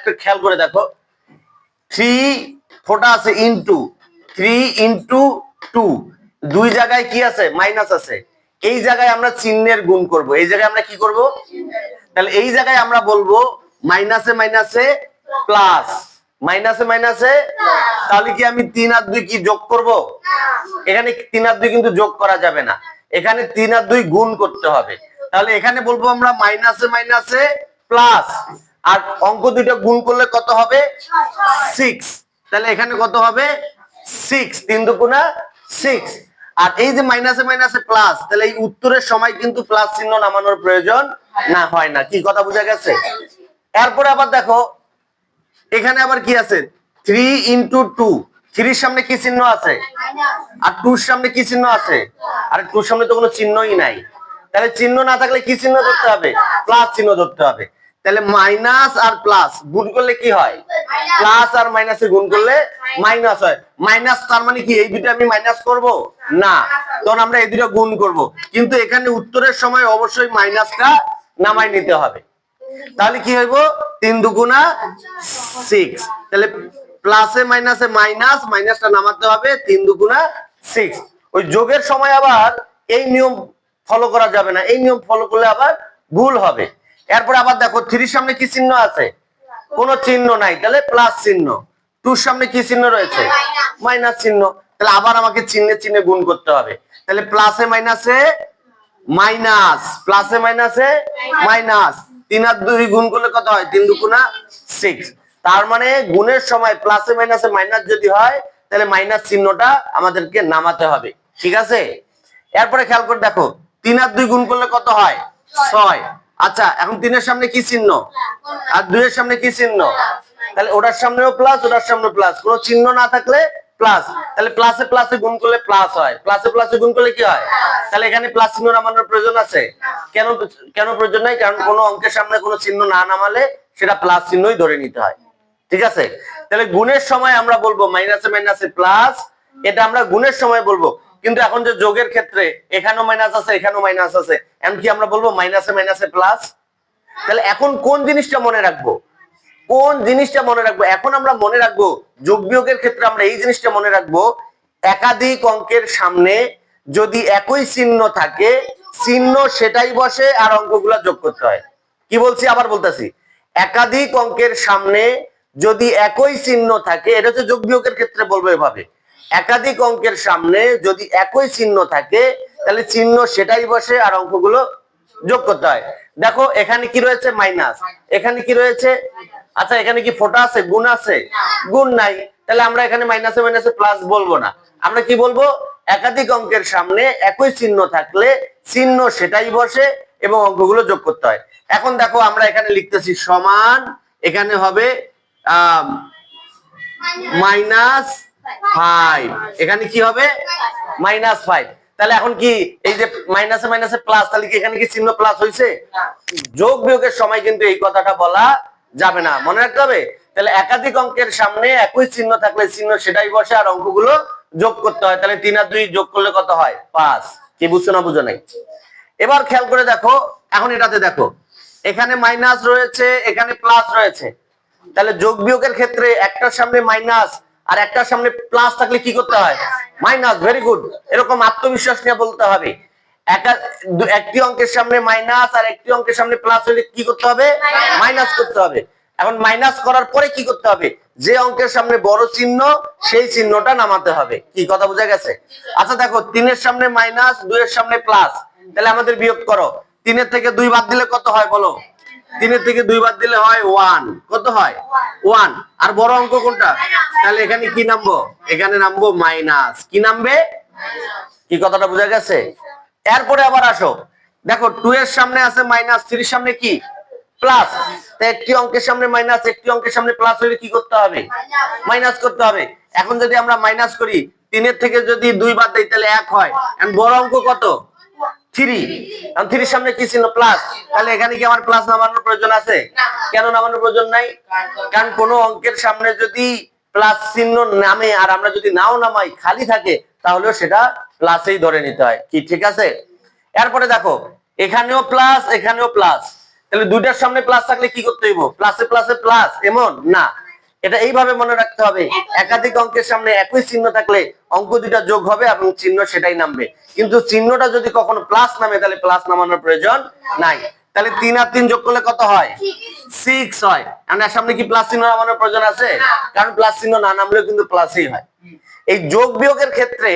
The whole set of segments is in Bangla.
একটু খেয়াল করে দেখো। থ্রি ফোটা আছে ইনটু থ্রি ইনটু টু দুই জায়গায় কি আছে? মাইনাস আছে। এই জায়গায় আমরা চিহ্নের গুণ করব। এই জায়গায় আমরা কি করব? তাহলে এই জায়গায় আমরা বলব মাইনাসে মাইনাসে প্লাস মাইনাসে মাইনাসে তাহলে কি আমি তিন আর দুই কি যোগ করব? এখানে তিন আর দুই কিন্তু যোগ করা যাবে না। এখানে তিন আর দুই গুণ করতে হবে। তাহলে এখানে বলব আমরা মাইনাসে মাইনাসে প্লাস আর অঙ্ক দুটো গুণ করলে কত হবে? সিক্স তাহলে এখানে কত হবে? সিক্স তিন দুগুণা সিক্স আর এই যে মাইনাসে মাইনাসে প্লাস তাহলে এই উত্তরের সময় কিন্তু প্লাস চিহ্ন নামানোর প্রয়োজন না, হয় না। কি কথা বোঝা গেছে? এরপরে আবার দেখো, এখানে আবার কি আছে? থ্রি ইন্টু টু থ্রির সামনে কি চিহ্ন আছে? আর টুর সামনে কি চিহ্ন আছে? আর টুর সামনে তো কোনো চিহ্নই নাই। তাহলে চিহ্ন না থাকলে কি চিহ্ন ধরতে হবে? প্লাস চিহ্ন ধরতে হবে। তাহলে মাইনাস আর প্লাস গুণ করলে কি হয়? প্লাস আর মাইনাসে গুণ করলে মাইনাস হয়। মাইনাস তার মানে কি? এই দুটো আমি মাইনাস করব? না। তখন আমরা এই দুটো গুণ করব। কিন্তু এখানে উত্তরের সময় অবশ্যই মাইনাসটা নামাই নিতে হবে। তাহলে কি হইব? তিন দুগুণা সিক্স তাহলে প্লাসে মাইনাসে মাইনাস মাইনাসটা নামাতে হবে তিন দুগুণা সিক্স ওই যোগের সময় আবার এই নিয়ম ফলো করা যাবে না। এই নিয়ম ফলো করলে আবার ভুল হবে। এরপর আবার দেখো, থ্রির সামনে কি চিহ্ন আছে? কোনো চিহ্ন নাই। তাহলে প্লাস চিহ্ন। টুর সামনে কি চিহ্ন রয়েছে? মাইনাস চিহ্ন। তাহলে আবার আমাকে চিহ্নে চিহ্নে গুণ করতে হবে। তাহলে প্লাসে মাইনাসে মাইনাস প্লাসে মাইনাসে মাইনাস তিন আর দুই গুণ করলে কত হয়? তিন দুগুণা সিক্স তার মানে গুণের সময় প্লাসে মাইনাসে মাইনাস যদি হয়, তাহলে মাইনাস চিহ্নটা আমাদেরকে নামাতে হবে। ঠিক আছে? এরপরে খেয়াল করে দেখো, তিন আর দুই গুণ করলে কত হয়? ছয়। আচ্ছা এখন তিনের সামনে কি চিহ্ন? আর দুইয়ের সামনে কি চিহ্ন? তাহলে ওটার সামনেও প্লাস ওটার সামনে প্লাস কোনো চিহ্ন না থাকলে প্লাস তাহলে প্লাসে প্লাসে গুণ করলে প্লাস হয়। প্লাসে প্লাসে গুণ করলে কি হয়? তাহলে এখানে প্লাস চিহ্ন নামানোর প্রয়োজন আছে। কেন কেন প্রয়োজন নাই? কারণ কোনো অঙ্কের সামনে কোনো চিহ্ন না নামালে সেটা প্লাস চিহ্নই ধরে নিতে হয়। ঠিক আছে? তাহলে গুণের সময় আমরা বলব মাইনাসে মাইনাসে প্লাস এটা আমরা গুণের সময় বলব। কিন্তু এখন যে যোগের ক্ষেত্রে এখানেও মাইনাস আছে, এখানেও মাইনাস আছে, এমনকি আমরা বলব মাইনাসে মাইনাসে প্লাস তাহলে এখন কোন জিনিসটা মনে রাখব? কোন জিনিসটা মনে রাখব? এখন আমরা মনে রাখব, যোগ বিয়োগের ক্ষেত্রে আমরা এই জিনিসটা মনে রাখব, একাধিক অঙ্কের সামনে যদি একই চিহ্ন থাকে, চিহ্ন সেটাই বসে আর অঙ্কগুলো যোগ করতে হয়। কি বলছি? আবার বলতেছি। একাধিক অঙ্কের সামনে যদি একই চিহ্ন থাকে, এটা হচ্ছে যোগ বিয়োগের ক্ষেত্রে বলব এভাবে। একাধিক অঙ্কের সামনে যদি একই চিহ্ন থাকে, তাহলে চিহ্ন সেটাই বসে আর অঙ্কগুলো যোগ করতে হয়। দেখো, এখানে কি রয়েছে? মাইনাস। এখানে কি রয়েছে? আচ্ছা এখানে কি ফোটা আছে? গুণ আছে? গুণ নাই। তাহলে আমরা এখানে মাইনাসে মাইনাসে প্লাস বলব না। আমরা কি বলব? একাধিক অঙ্কের সামনে একই চিহ্ন থাকলে চিহ্ন সেটাই বসে এবং অঙ্কগুলো যোগ করতে হয়। এখন দেখো, আমরা এখানে লিখতেছি সমান। এখানে হবে মাইনাস ফাইভ এখানে কি হবে? মাইনাস তাহলে এখন কি এই যে মাইনাসে মাইনাসে প্লাস তাহলে কি এখানে কি চিহ্ন প্লাস যোগ বিয়োগের সময় কিন্তু এই কথাটা বলা যাবে না। মনে রাখতে হবে, তাহলে একাধিক অঙ্কের সামনে একই চিহ্ন থাকলে চিহ্ন সেটাই বসে আর অঙ্কগুলো যোগ করতে হয়। তাহলে তিন আর দুই যোগ করলে কত হয়? পাঁচ। কি বুঝছ না বুঝো নাই? এবার খেয়াল করে দেখো, এখন এটাতে দেখো। এখানে মাইনাস রয়েছে, এখানে প্লাস রয়েছে। তাহলে যোগ বিয়োগের ক্ষেত্রে একটার সামনে মাইনাস আর একটার সামনে প্লাস থাকলে কি করতে হয়? মাইনাস ভেরি গুড এরকম আত্মবিশ্বাস নিয়ে বলতে হবে। একটি অঙ্কের সামনে মাইনাস আর একটি অঙ্কের সামনে প্লাস হলে কি করতে হবে? মাইনাস করতে হবে। এখন মাইনাস করার পরে কি করতে হবে? যে অঙ্কের সামনে বড় চিহ্ন সেই চিহ্নটা নামাতে হবে। কি কথা বোঝা গেছে? আচ্ছা দেখো তিনের সামনে মাইনাস দুইয়ের সামনে প্লাস তাহলে আমাদের বিয়োগ করো। তিনের থেকে দুই বাদ দিলে কত হয় বলো? তিনের থেকে দুই বাদ দিলে হয় ওয়ান কত হয়? ওয়ান আর বড় অঙ্ক কোনটা? তাহলে এখানে কি নামবো? এখানে নামবো মাইনাস কি নামবে? কি কথাটা বোঝা গেছে? এরপরে আবার আসো। দেখো টু এর সামনে আছে মাইনাস থ্রির সামনে কি? প্লাস একটি অঙ্কের সামনে মাইনাস একটি অঙ্কের সামনে প্লাস হলে কি করতে হবে? মাইনাস করতে হবে। এখন যদি আমরা মাইনাস করি, তিনের থেকে যদি দুই বাদ দেই, তাহলে এক হয়। বড় অঙ্ক কত? থ্রি। কারণ থ্রির সামনে কি প্লাস তাহলে এখানে কি আমার প্লাস নামানোর প্রয়োজন আছে? কেন নামানোর প্রয়োজন নাই? কারণ কোনো অঙ্কের সামনে যদি প্লাস চিহ্ন নামে আর আমরা যদি নাও নামাই, খালি থাকে, তাহলেও সেটা প্লাসেই ধরে নিতে হয়। কি, ঠিক আছে? এরপরে দেখো, এখানেও প্লাস এখানেও প্লাস তাহলে দুইটার সামনে প্লাস থাকলে কি করতে হইব? প্লাসে প্লাসে প্লাস এমন? না। এটা এইভাবে মনে রাখতে হবে। একাধিক অঙ্কের সামনে একই চিহ্ন থাকলে অঙ্ক দুইটা যোগ হবে এবং চিহ্ন সেটাই নামবে। কিন্তু চিহ্নটা যদি কখনো প্লাস নামে তাহলে প্লাস নামানোর প্রয়োজন নাই। তাহলে তিন আর তিন যোগ করলে কত হয়? সিক্স হয়। এখন এর সামনে কি প্লাস চিহ্ন নামানোর প্রয়োজন আছে? কারণ প্লাস চিহ্ন না নামলেও কিন্তু প্লাসই হয়। এই যোগ বিয়োগের ক্ষেত্রে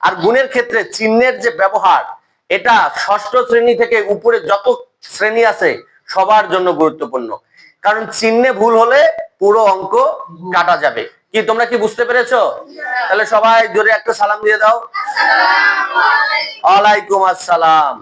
আর গুণের ক্ষেত্রে চিহ্নের যে ব্যবহার এটা ষষ্ঠ শ্রেণি থেকে উপরে যত শ্রেণি আছে সবার জন্য গুরুত্বপূর্ণ। কারণ চিহ্নে ভুল হলে পুরো অঙ্ক কাটা যাবে। কি তোমরা কি বুঝতে পেরেছ? তাহলে সবাই জোরে একটা সালাম দিয়ে দাও। আলাইকুম। আসসালাম।